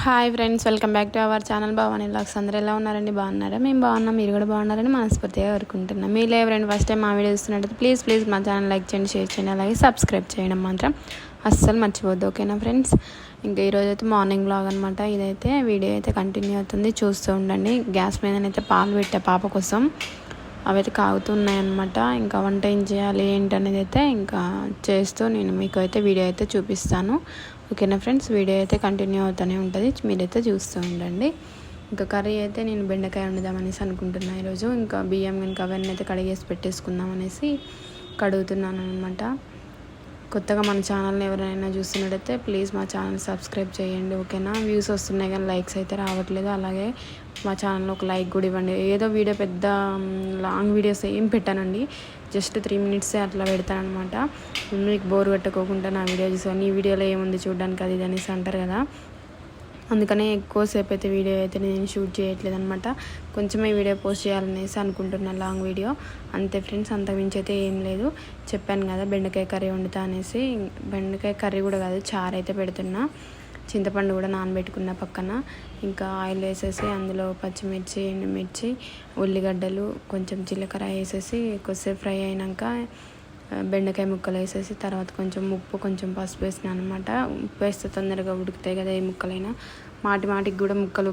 Hi friends welcome back to our channel Bhavani blogs అందరూ ఎలా ఉన్నారండి? బాగున్నారా? మేము బాగున్నాం. మీరు కూడా బాగున్నారని మనస్ఫూర్తిగా కోరుకుంటున్నాం. మీరు ఎవరైనా ఫస్ట్ టైం మా వీడియో చూస్తున్నట్టు ప్లీజ్ ప్లీజ్ మా ఛానల్ లైక్ చేయండి షేర్ చేయండి అలాగే సబ్స్క్రైబ్ చేయడం మాత్రం అస్సలు మర్చిపోద్దు ఓకేనా ఫ్రెండ్స్ ఇంకా ఈరోజు అయితే మార్నింగ్ బ్లాగ్ అనమాట ఇదైతే వీడియో అయితే కంటిన్యూ అవుతుంది. చూస్తూ ఉండండి. గ్యాస్ మీదనైతే పాలు పెట్టా పాప కోసం. అవి అయితే కాగుతున్నాయన్నమాట ఇంకా వంట ఏం చేయాలి ఏంటనేది అయితే ఇంకా చేస్తూ నేను మీకు అయితే వీడియో అయితే చూపిస్తాను. ఓకేనా ఫ్రెండ్స్? వీడియో అయితే కంటిన్యూ అవుతూనే ఉంటుంది. మీరైతే చూస్తూ ఉండండి. ఇంకా కర్రీ అయితే నేను బెండకాయ వండుదామనేసి అనుకుంటున్నాను ఈరోజు. ఇంకా బియ్యం కనుక అవన్నీ అయితే కడిగేసి పెట్టేసుకుందాం అనేసి కడుగుతున్నాను అనమాట కొత్తగా మన ఛానల్ని ఎవరైనా చూస్తున్నట్టయితే ప్లీజ్ మా ఛానల్ సబ్స్క్రైబ్ చేయండి ఓకేనా? వ్యూస్ వస్తున్నాయి కానీ లైక్స్ అయితే రావట్లేదు. అలాగే మా ఛానల్లో ఒక లైక్ కూడా ఇవ్వండి. ఏదో వీడియో పెద్ద లాంగ్ వీడియోస్ ఏం పెట్టానండి. జస్ట్ త్రీ మినిట్సే అట్లా పెడతానమాట మీకు బోర్ కట్టుకోకుండా నా వీడియో చూసాను ఈ వీడియోలో ఏముంది చూడడానికి అది ఇది అనేసి అంటారు కదా. అందుకనే ఎక్కువసేపు అయితే వీడియో అయితే నేను షూట్ చేయట్లేదు అనమాట కొంచెమే వీడియో పోస్ట్ చేయాలనేసి అనుకుంటున్నాను లాంగ్ వీడియో. అంతే ఫ్రెండ్స్ అంతకుమించి మించి అయితే ఏం లేదు. చెప్పాను కదా బెండకాయ కర్రీ వండుతా అనేసి. బెండకాయ కర్రీ కూడా కాదు చారు అయితే పెడుతున్నా. చింతపండు కూడా నానబెట్టుకున్న పక్కన. ఇంకా ఆయిల్ వేసేసి అందులో పచ్చిమిర్చి ఎండుమిర్చి ఉల్లిగడ్డలు కొంచెం జీలకర్ర వేసేసి కొద్దిసేపు ఫ్రై అయినాక బెండకాయ ముక్కలు వేసేసి తర్వాత కొంచెం ఉప్పు కొంచెం పసుపు వేసిన అనమాట ఉప్పు వేస్తే తొందరగా ఉడుకుతాయి కదా ఏ ముక్కలైనా. మాటి మాటికి కూడా ముక్కలు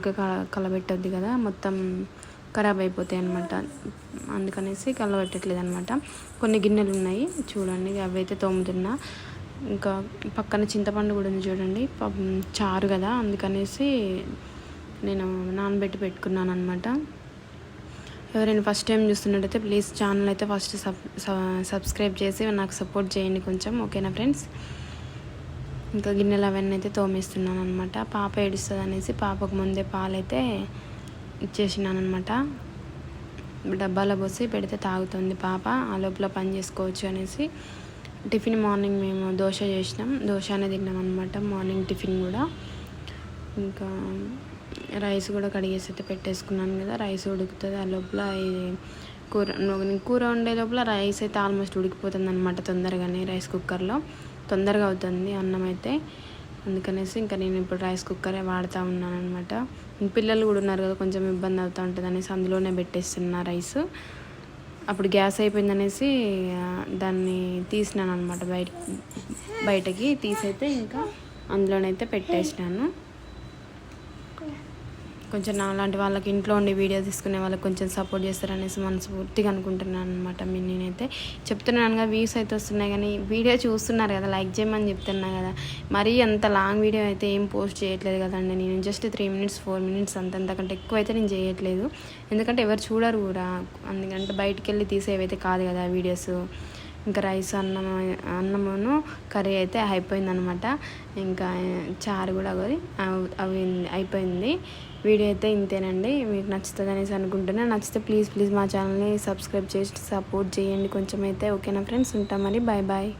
కలబెట్టద్దు కదా. మొత్తం ఖరాబ్ అయిపోతాయి అనమాట అందుకనేసి కలబెట్టట్లేదు అనమాట కొన్ని గిన్నెలు ఉన్నాయి చూడండి అవి అయితే తోముతున్నా. ఇంకా పక్కన చింతపండు కూడా ఉంది చూడండి. చారు కదా. అందుకనేసి నేను నానబెట్టి పెట్టుకున్నాను అనమాట ఎవరైనా ఫస్ట్ టైం చూస్తున్నట్టయితే ప్లీజ్ ఛానల్ అయితే ఫస్ట్ సబ్ సబ్స్క్రైబ్ చేసి నాకు సపోర్ట్ చేయండి కొంచెం ఓకేనా ఫ్రెండ్స్? ఇంకా గిన్నెలు అవన్నీ అయితే తోమేస్తున్నాను అనమాట పాప ఏడుస్తుంది అనేసి పాపకు ముందే పాలైతే ఇచ్చేసినాను అనమాట డబ్బాలో పోసి పెడితే తాగుతుంది పాప ఆ లోపల పని చేసుకోవచ్చు అనేసి. టిఫిన్ మార్నింగ్ మేము దోశ చేసినాం. దోశ అనేది తిన్నాం అనమాట మార్నింగ్ టిఫిన్ కూడా. ఇంకా రైస్ కూడా కడిగేసి అయితే పెట్టేసుకున్నాను కదా రైస్ ఉడుకుతుంది. ఆ లోపల కూర కూర వండే లోపల రైస్ అయితే ఆల్మోస్ట్ ఉడికిపోతుంది అనమాట తొందరగానే రైస్ కుక్కర్లో. తొందరగా అవుతుంది అన్నం అయితే. అందుకనేసి ఇంకా నేను ఇప్పుడు రైస్ కుక్కరే వాడుతూ ఉన్నాను అనమాట పిల్లలు కూడా ఉన్నారు కదా కొంచెం ఇబ్బంది అవుతూ ఉంటుంది అనేసి అందులోనే పెట్టేస్తున్నా రైస్. అప్పుడు గ్యాస్ అయిపోయిందనేసి దాన్ని తీసినాను అనమాట బయట బయటకి తీసైతే ఇంకా అందులోనైతే పెట్టేసినాను. కొంచెం నా లాంటి వాళ్ళకి ఇంట్లో ఉండి వీడియో తీసుకునే వాళ్ళకి కొంచెం సపోర్ట్ చేస్తారనేసి మనస్ఫూర్తిగా అనుకుంటున్నాను అనమాట మీ నేనైతే. చెప్తున్నాను కదా వ్యూస్ అయితే వస్తున్నాయి కానీ వీడియో చూస్తున్నారు కదా లైక్ చేయమని చెప్తున్నా కదా. మరీ అంత లాంగ్ వీడియో అయితే ఏం పోస్ట్ చేయట్లేదు కదండి. నేను just three minutes four minutes అంతంతకంటే ఎక్కువ అయితే నేను చేయట్లేదు. ఎందుకంటే ఎవరు చూడరు కూడా. అందుకంటే బయటికి వెళ్ళి తీసేవైతే కాదు కదా వీడియోస్ ఇంకా రైస్ అన్నం అన్నమును కర్రీ అయితే అయిపోయిందనమాట. ఇంకా చారు కూడా అవి అవి అయిపోయింది. వీడియో అయితే ఇంతేనండి. మీకు నచ్చుతుంది అనేసి అనుకుంటున్నా. నచ్చితే ప్లీజ్ ప్లీజ్ మా ఛానల్ని సబ్స్క్రైబ్ చేసి సపోర్ట్ చేయండి. కొంచెం అయితే ఓకేనా ఫ్రెండ్స్? ఉంటాం మరి. Bye bye.